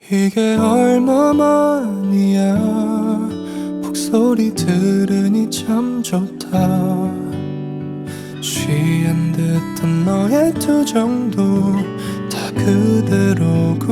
이게 얼마만이야. 목소리 들으니 참 좋다. 취한 듯한 너의 투정도 다 그대로구나.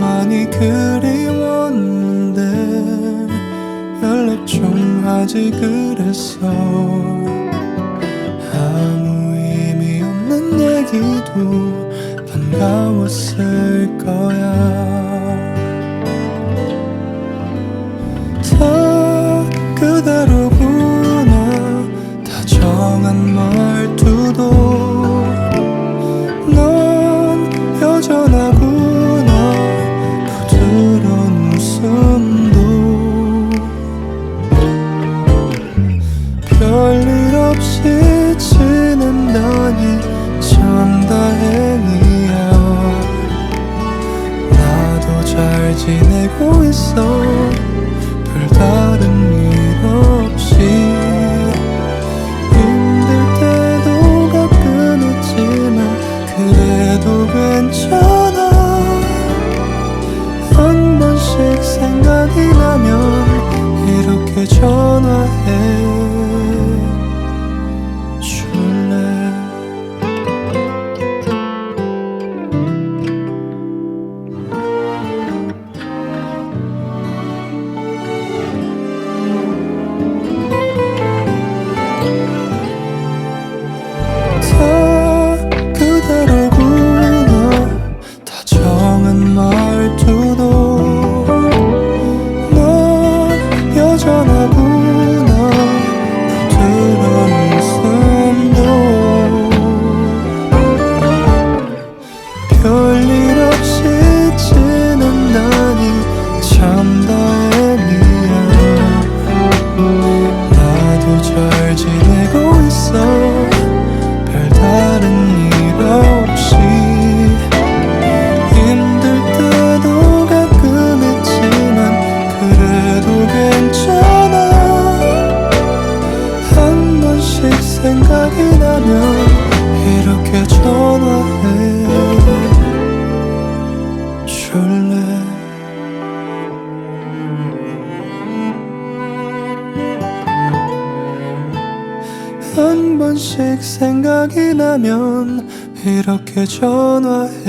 많이 그리웠는데 연락 좀 하지 그랬어. 아무 의미 없는 얘기도 반가웠을 거야. 한 번씩 생각이 나면 이렇게 전화해.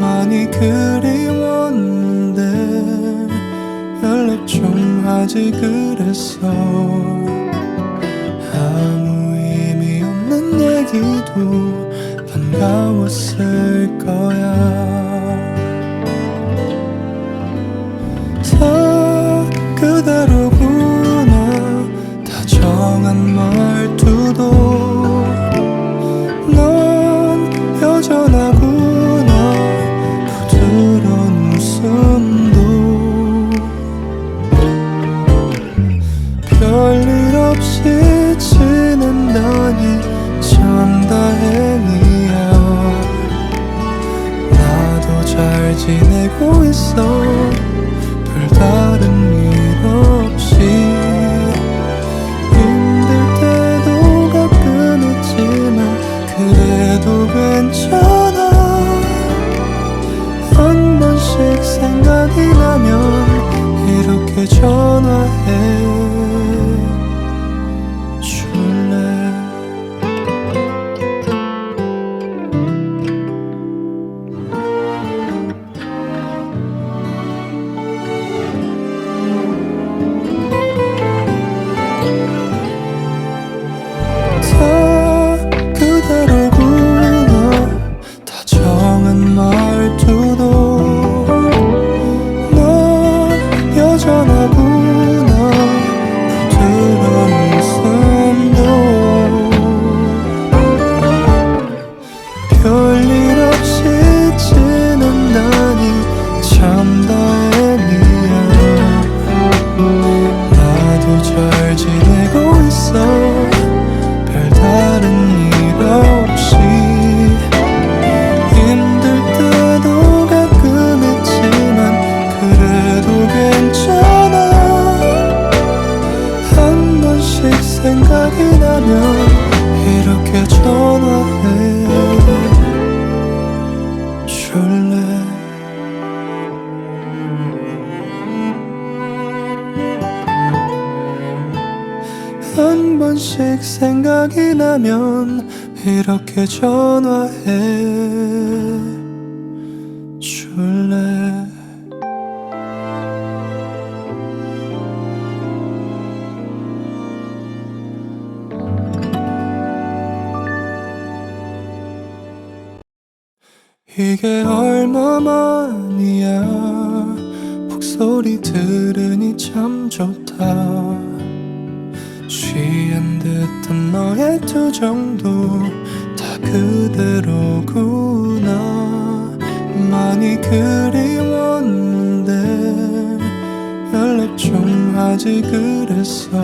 많이 그리웠는데 연락 좀 하지 그랬어. 아무 의미 없는 얘기도 반가웠을 거야. 다 그대로구나. 다정한 말투도 who is so 내게 전화해. 줄래? 이게 얼마만이야? 목소리 들으니 참 좋다. 취한 듯한 너의 투정도. 그대로구나. 많이 그리웠는데 연락 좀 하지 그랬어.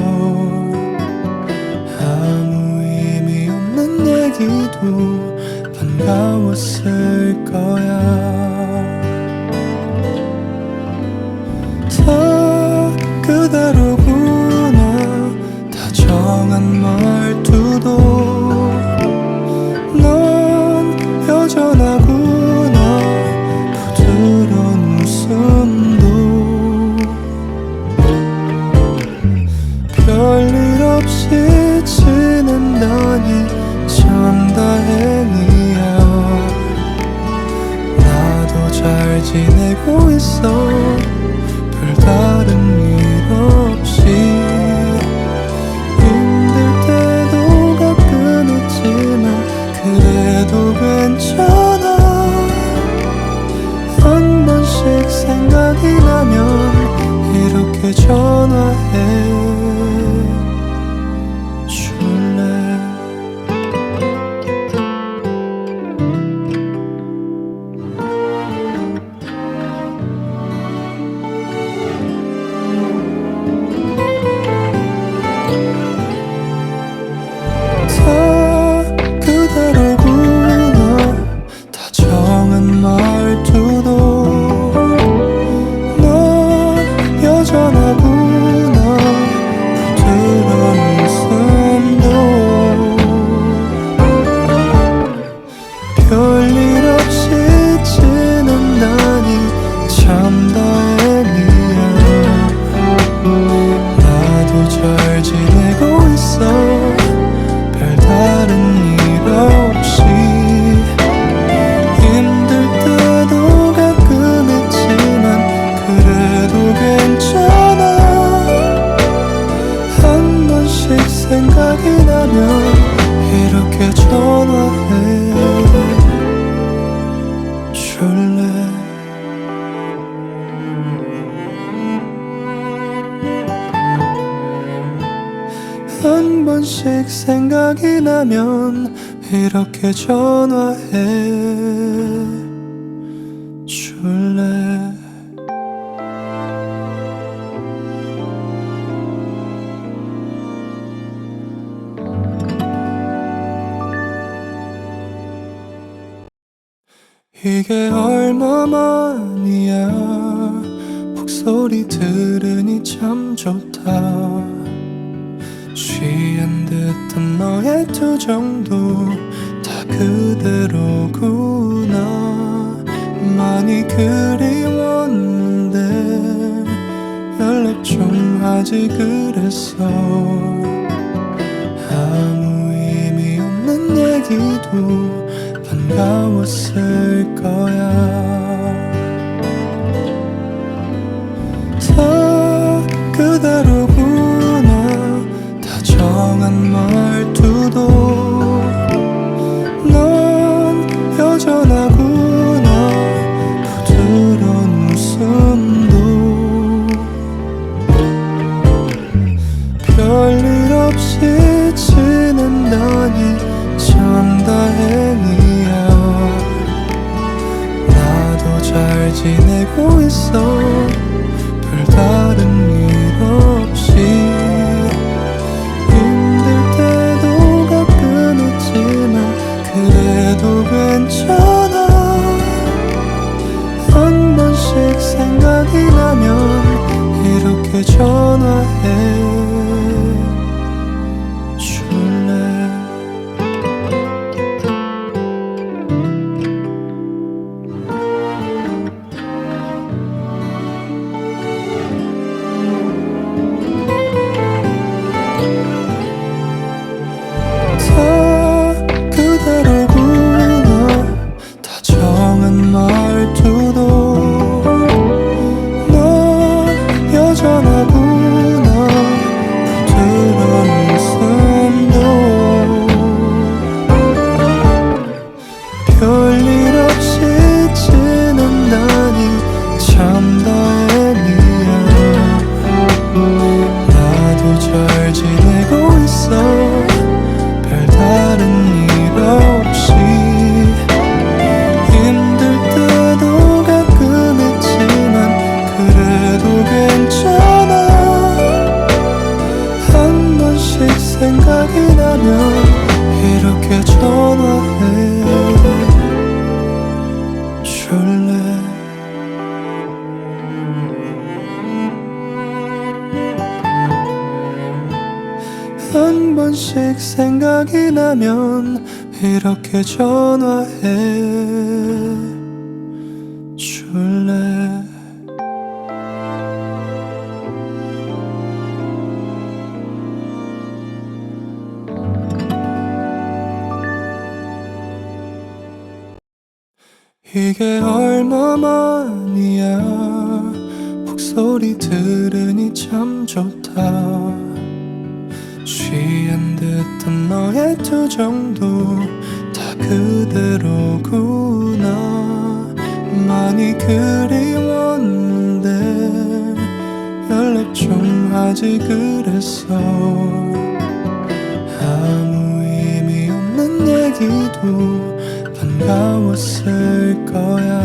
아무 의미 없는 얘기도 반가웠을 거야. 한 번씩 생각이 나면 이렇게 전화해. 너의 투정도 다 그대로구나. 많이 그리웠는데 연락 좀 하지 그랬어. 아무 의미 없는 얘기도 반가웠을 거야. 다 그대로 孤独。 내게 전화해. 줄래? 이게 얼마만이야? 목소리 들으니 참 좋다. 취한 듯한 너의 투정도. 오직 그래서 아무 의미 없는 얘기도 반가웠을 거야.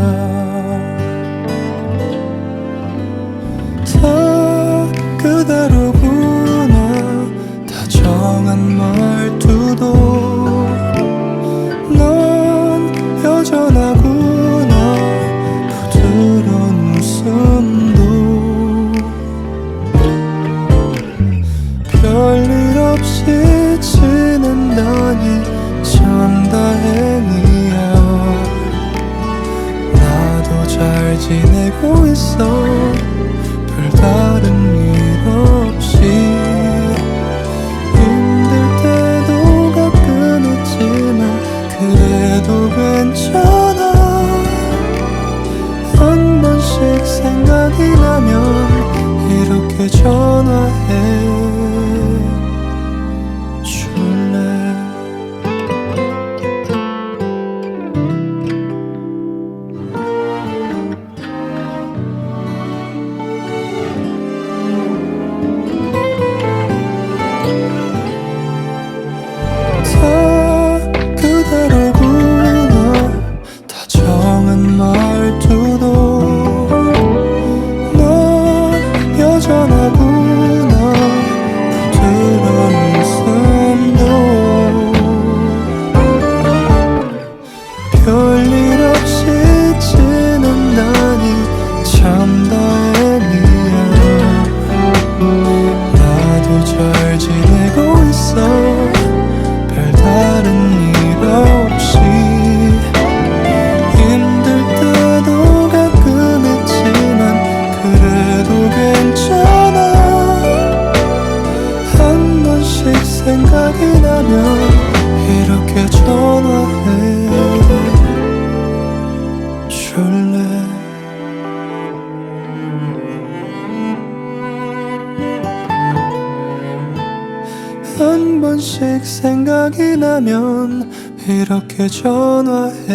이렇게 전화해.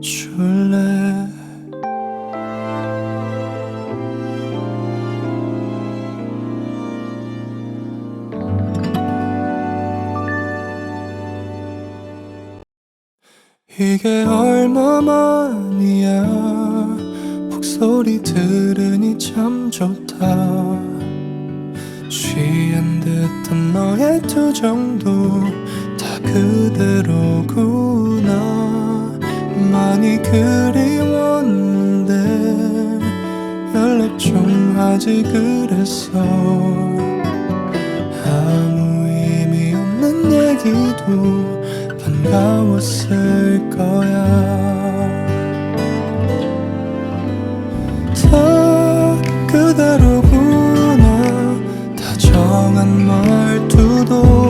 줄래? 이게 얼마만이야? 목소리 들으니 참 좋다. 취한 듯한 너의 투정도. 그대로구나. 많이 그리웠는데 연락 좀 하지 그랬어. 아무 의미 없는 얘기도 반가웠을 거야. 다 그대로구나. 다정한 말투도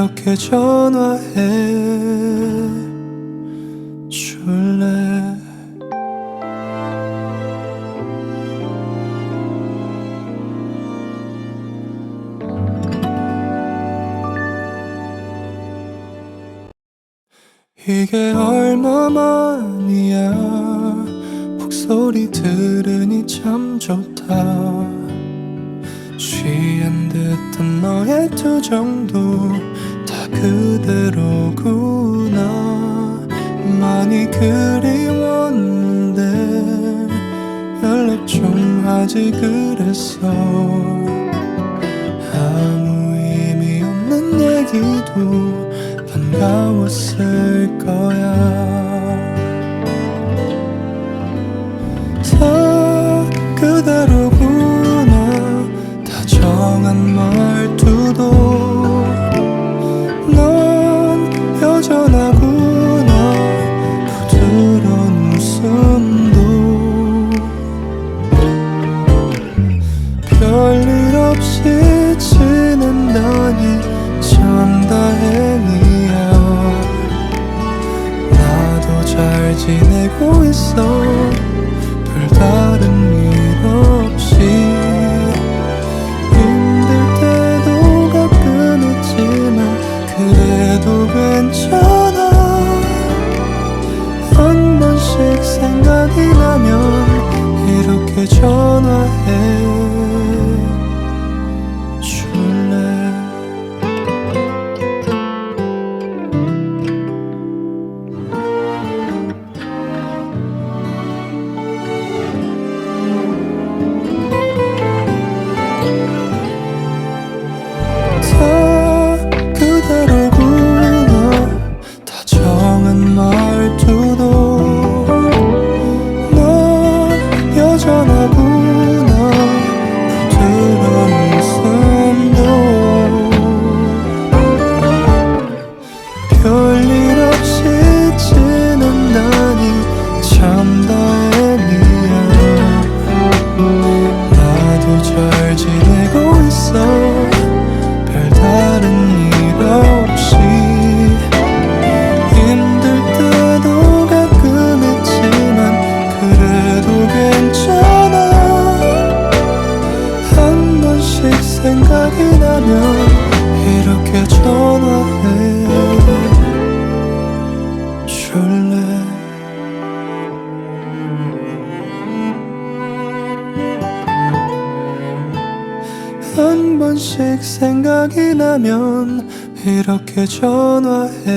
이렇게 전화해. 줄래? 이게 얼마만이야? 목소리 들으니 참 좋다. 취한 듯한 너의 투정도 좀 하지 그랬어 아무 의미 없는 얘기도 반가웠을 거야 잘 지내고 있어. 별다른 일 없이. 힘들 때도 가끔 있지만 그래도 괜찮아. 한 번씩 생각이 나면 이렇게 전 이렇게 전화해.